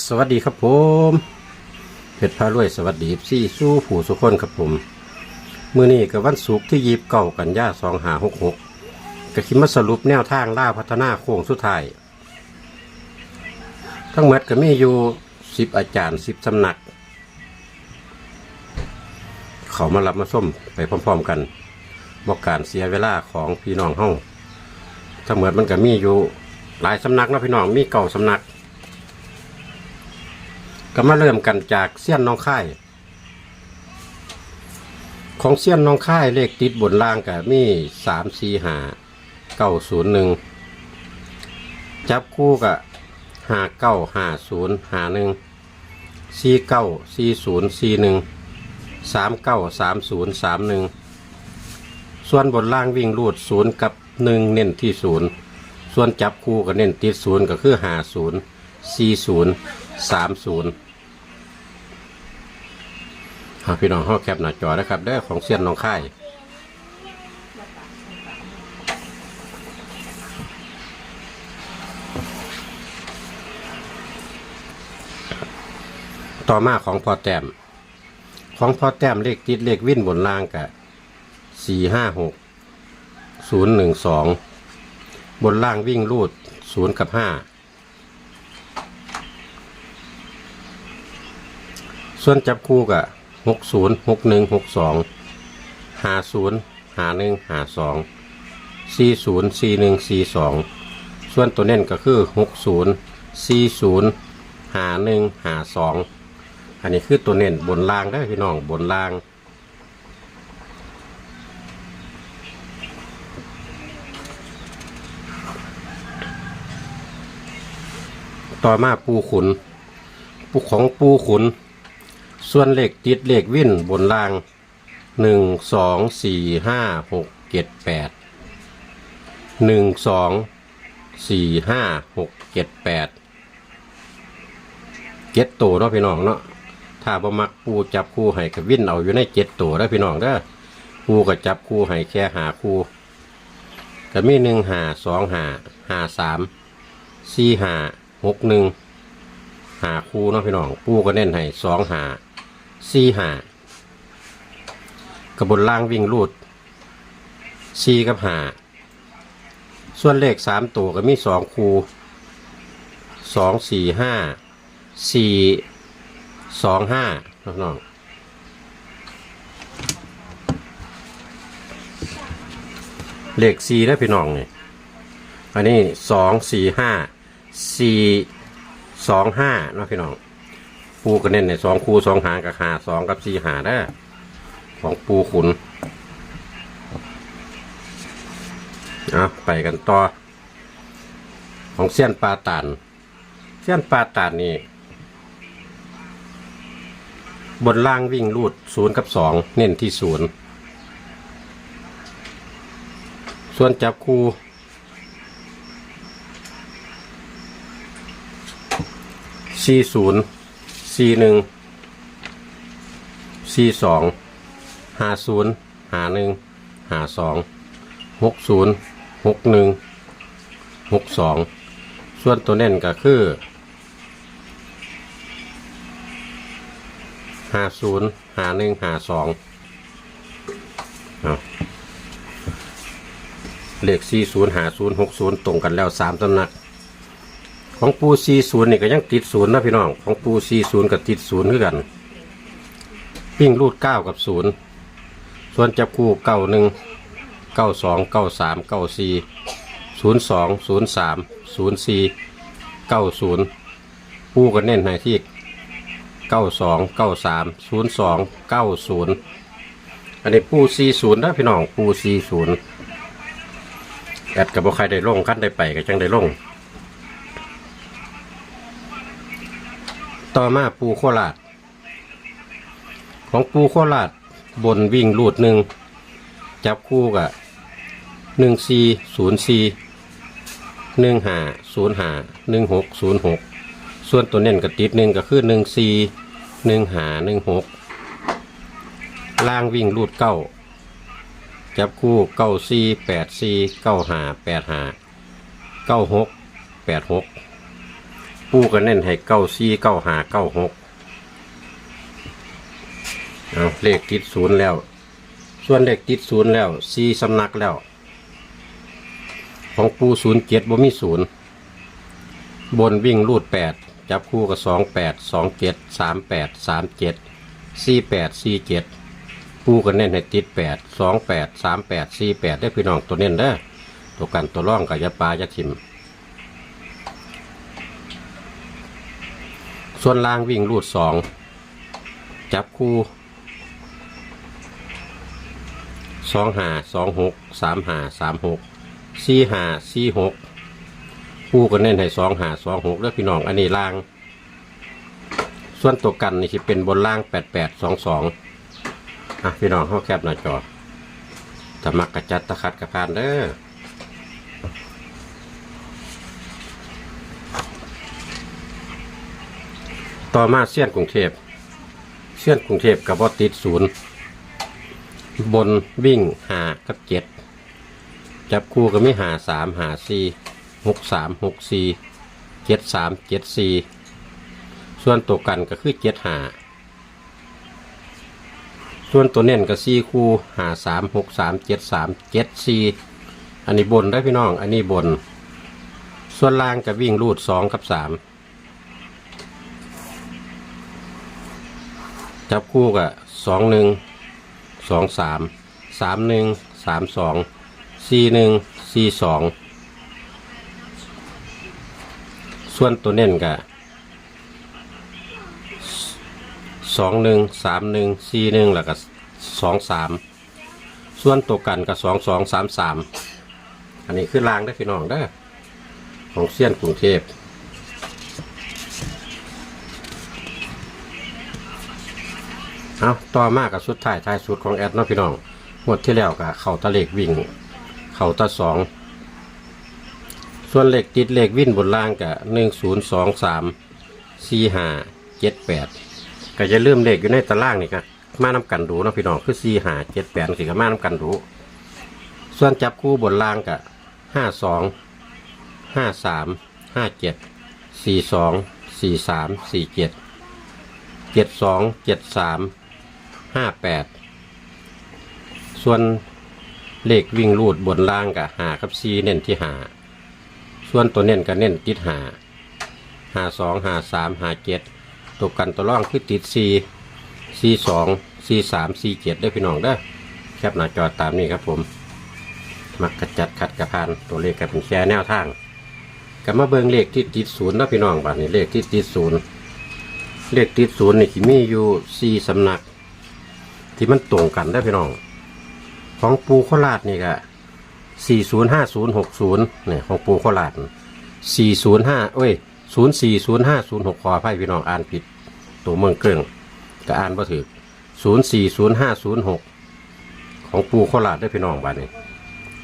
สวัสดีครับผมเพชรพารวยสวัสดีซี่สู้ผู้สุคนครับผมมือนี้กับวันศุกร์ที่ยีบเก่ากันย่าสองหาหกหกก็คิดมาสรุปแนวทางล่าพัฒนาโค้งสุดท้าย ทั้งหมดก็มีอยู่สิบอาจารย์สิบสำนัก เขามารับมาส้มไปพร้อมๆกันบอกการเสียเวลาของพี่น้องเฮาทั้งหมดมันก็มีอยู่หลายสำนักนะพี่น้องมีเก่าสำนัก ก็มาเริ่มกันจากเสี้ยนน้องค่าย ของเสี้ยนน้องค่ายเลขติดบนล่างกับมีสามสี่หาเก้าศูนย์หนึ่งจับคู่กับหาเก้าหาศูนย์หาหนึ่งสี่เก้าสี่ศูนย์สี่หนึ่งสามเก้าสามศูนย์สามหนึ่งส่วนบนล่างวิ่งรูดศูนย์กับหนึ่งเน้นที่ศูนย์ส่วนจับคู่กับเน้นติดศูนย์ก็คือหาศูนย์สี่ศูนย์ สามศูนย์พี่น้องห้อแคปหน้าจอนะครับได้ของเซียนน้องค่ายต่อมาของพอแต้ม ของพอแต้มเลขติดเลขวิ่นบนล่างกะสี่ห้าหกศูนย์หนึ่งสองบนล่างวิ่งรูดศูนย์กับห้า ส่วนจับคู่กับหกศูนย์หกหนึ่งหกสองหาศูนย์หาหนึ่งหาสองสี่ศูนย์สี่หนึ่งสี่สองส่วนตัวเน้นก็คือหกศูนย์สี่ศูนย์หาหนึ่งหาสองอันนี้คือตัวเน้นบนล่างได้อพี่น้องบนล่าง ต่อมาปูขุนปูของปูขุน ส่วนเหลขติดเหลขวิ่นบนล่างหนึ่งสองสี่ห้าหกเจ็ดแปดหนึ่งสองสี่ห้าหกเจ็ดแปดเจ็ดตัวเนาะพี่น้องเนาะถ้าบ่มักปูจับคู่ให้กับวิ่นเอาอยู่ในเจ็ดตัวแล้วพี่น้องเด้อปูก็จับคู่ให้แค่หาคู่ก็มีหนึ่งหาสองหาหาสามสี่หาหกหนึ่งหาคู่เนาะพี่น้องปูก็เน้นให้สองหา สี่หากระบนล่างวิ่งรูดสี่กับหาส่วนเลขสามตัวก็มีสองคูสองสี่ห้าสี่สองห้าน้องเลขสี่นะพี่น้องนี่อันนี้สองสี่ห้าสี่สองห้าเนาะพี่น้อง ปูก็เน้นในสองคู่สองหางกับหาสองกับสี่หาได้ของปูขุนเอาไปกันต่อ ของเสี้ยนปลาตานเสี้ยนปลาตานนี่บนล่างวิ่งรูดศูนย์กับสองเน้นที่ศูนย์ส่วนจับคู่สี่ศูนย์ สี่หนึ่งสี่สองห้าศูนย์ห้าหนึ่งห้าสองหกศูนย์หกหนึ่งหกสองส่วนตัวเน้นก็คือห้าศูนย์ห้าหนึ่งห้าสองเลขสี่ศูนย์ห้าศูนย์หกศูนย์ตรงกันแล้วสามตำหนัก ของปูซีศูนย์นี่ก็ยังติดศูนย์นะพี่น้อง ของปูซีศูนย์กับติดศูนย์คือกันวิ่งรูดเก้ากับศูนย์ส่วนจับคู่เก้าหนึ่งเก้าสองเก้าสามเก้าสี่ศูนย์สองศูนย์สามศูนย์สี่เก้าศูนย์ปูก็เน้นให้ที่เก้าสองเก้าสามศูนย์สองเก้าศูนย์อันนี้ปูซีศูนย์นะพี่น้องปูซีศูนย์แอดกับบ่ใครได้ลงขั้นได้ไปก็จังได้ลง ต่อมาปูโคราช ของปูโคราชบนวิ่งรูดหนึ่งจับคู่กับหนึ่งสี่ศูนย์สี่หนึ่งห้าศูนย์ห้าหนึ่งหกศูนย์หกส่วนตัวเน้นกับติดหนึ่งก็คือหนึ่งสี่หนึ่งห้าหนึ่งหกล่างวิ่งรูดเก้าจับคู่เก้าสี่แปดสี่เก้าห้าแปดห้าเก้าหกแปดหก ปูก็เน้นให้เก้าสี่เก้าหาเก้าหกเอาเลขติดศูนย์แล้ว ส่วนเลขติดศูนย์แล้วสี่สำนักแล้ว ของปูศูนย์เจ็ดบ่มีศูนย์บนวิ่งรูดแปดจับคู่กับสองแปดสองเจ็ดสามแปดสามเจ็ดสี่แปดสี่เจ็ดปูก็เน้นให้ติดแปดสองแปดสามแปดสี่แปดได้พี่น้องตัวเน้นเด้อตัวกันตัวร่องกับยาปลายาทิม ส่วนล่างวิ่งรูดสองจับคู่สองหาสองหกสามหาสามหกสี่หาสี่หกคู่ก็เน้นให้สองหาสองหกแล้วพี่น้องอันนี้ล่าง ส่วนตัวกันนี่จะเป็นบนล่างแปดแปดสองสองอะพี่น้องเข้าแคบหน้าจอจะมักกระจัดตะขัดกระพานเด้อ ต่อมาเสี้ยนกรุงเทพเสี้ยนกรุงเทพกับว่าติดศูนย์บนวิ่งหากับเจ็ดจับคู่ก็มีหาสามหาสี่หกสามหกสี่เจ็ดสามเจ็ดสี่ส่วนตัวกันก็คือเจ็ดหาส่วนตัวเน้นก็สี่คู่หาสามหกสามเจ็ดสามเจ็ดสี่อันนี้บนได้พี่น้อง อันนี้บน ส่วนล่างก็วิ่งรูดสองกับสาม จับคู่กับสองหนึ่งสองสามสามหนึ่งสามสองสี่หนึ่งสี่สองส่วนตัวเน้นกับสองหนึ่งสามหนึ่งสี่หนึ่งแล้วก็สองสามส่วนตัวกันกับสองสองสามสามอันนี้คือรางได้พี่น้องได้ของเซียนกรุงเทพ เอาต่อมากับสุดท้ายท้ายสุดของแอดเนาะพี่น้องหมดที่แล้วกับเข่าตะเลกวิ่ง เข่าตะสอง ส่วนเลขติดเลขวิ่นบนล่างกับหนึ่งศูนย์สองสามสี่ห้าเจ็ดแปดก็จะเริ่มเลขอยู่ในตารางนี่ครับมานำกันดูเนาะพี่น้องคือสี่ห้าเจ็ดแปดสี่ก็มานำกันดูส่วนจับคู่บนล่างกับห้าสองห้าสามห้าเจ็ดสี่สองสี่สามสี่เจ็ดเจ็ดสองเจ็ดสาม ห้าแปดส่วนเลขวิ่งรูดบนล่างกับหากับซีเน้นที่หาส่วนตัวเน้นกับเน้นติดหาหาสองหาสามหาเจ็ดตกกันตัวร่องคือติดซีซีสองซีสามซีเจ็ดได้พี่น้องได้แคปหน้าจอตามนี้ครับผม มักกระจัดขัดกระพานตัวเลขกับเป็นแชร์แนวทางกับมาเบิงเลขที่ติดศูนย์นะพี่น้องบัดนี้เลขที่ติดศูนย์เลขติดศูนย์นี่ที่มีอยู่สี่สำนัก ที่มันตรงกันได้พี่น้อง ของปูโคราชนี่ก็สี่ศูนย์ห้าศูนย์หกศูนย์เนี่ยของปูโคราชสี่ศูนย์ห้าเอ้ยศูนย์สี่ศูนย์ห้าศูนย์หกคอไพ่พี่น้องอ่านผิด ตัวเมืองเกลืองก็อ่านว่าถือศูนย์สี่ศูนย์ห้าศูนย์หกของปูโคราชได้พี่น้องบ้านนี้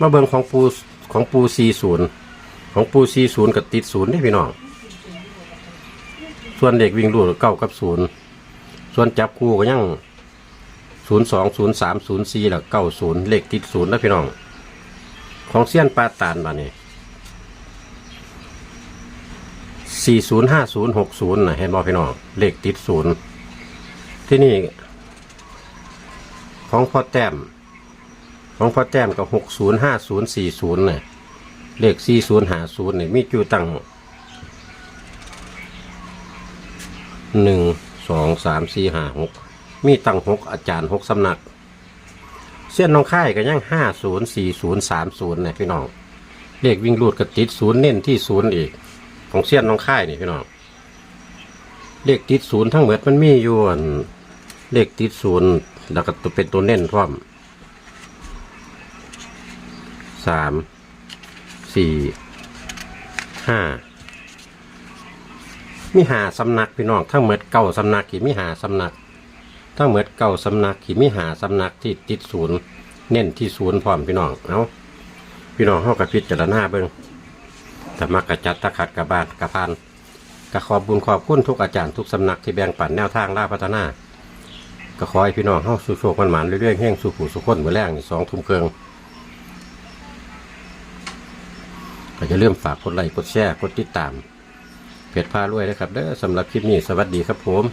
มาเบิ่งของปูของปูสี่ศูนย์ของปูสี่ศูนย์กับติดศูนย์ได้พี่น้อง ส่วนเด็กวิ่งรูดเก้ากับศูนย์ส่วนจับคู่ก็ยัง ศูนย์สองศูนย์สามศูนย์สี่แล้วเก้าศูนย์เลขติดศูนย์นะพี่น้อง ของเซียนปาตานมาเนี่ยสี่ศูนย์ห้าศูนย์หกศูนย์นะเห็นบ่พี่น้องเลขติดศูนย์ที่นี่ ของพ่อแต้ม ของพ่อแต้มกับหกศูนย์ห้าศูนย์สี่ศูนย์เนี่ยเลขสี่ศูนย์หาศูนย์เนี่ยมีจูตั้งหนึ่งสองสามสี่ห้าหก มีตั้งหกอาจารย์หกสำนัก เส้นน้องค่ายก็ยังห้าศูนย์สี่ศูนย์สามศูนย์เนี่ยพี่น้องเลขวิ่งรูดกระติดศูนย์เน้นที่ศูนย์อีก ของเส้นน้องค่ายนี่พี่น้องเลขติดศูนย์ทั้งหมดมันมีอยู่นเลขติดศูนย์แล้วก็ตัวเป็นตัวเน้นพร้อมสามสี่ห้ามีหาสำนักพี่น้องทั้งหมดเก้าสำนักขี่มีหาสำนัก ทั้งหมดเก้าสำนักขี่มีหาสำนักที่ติดศูนย์เน้นที่ศูนย์พร้อมพี่น้องเอาพี่น้องเข้ากับพิจารณาเบิ้งแต่มักกระจัดตะขัดกระบาดกระพานกระขอบบุญขอบคุณทุกอาจารย์ทุกสำนักที่แบ่งปันแนวทางล่าพัฒนาก็ขอให้พี่น้องเข้าสู่โชคมันหมานเรื่อยๆแห้งสู่ผู้สุขคนเมื่อแรงนี่สองทุ่มเครื่องก็จะเริ่มฝากกดไลค์กดแชร์กดติดตามเพเพชรพารวยนะครับเด้อสำหรับคลิปนี้สวัสดีครับผม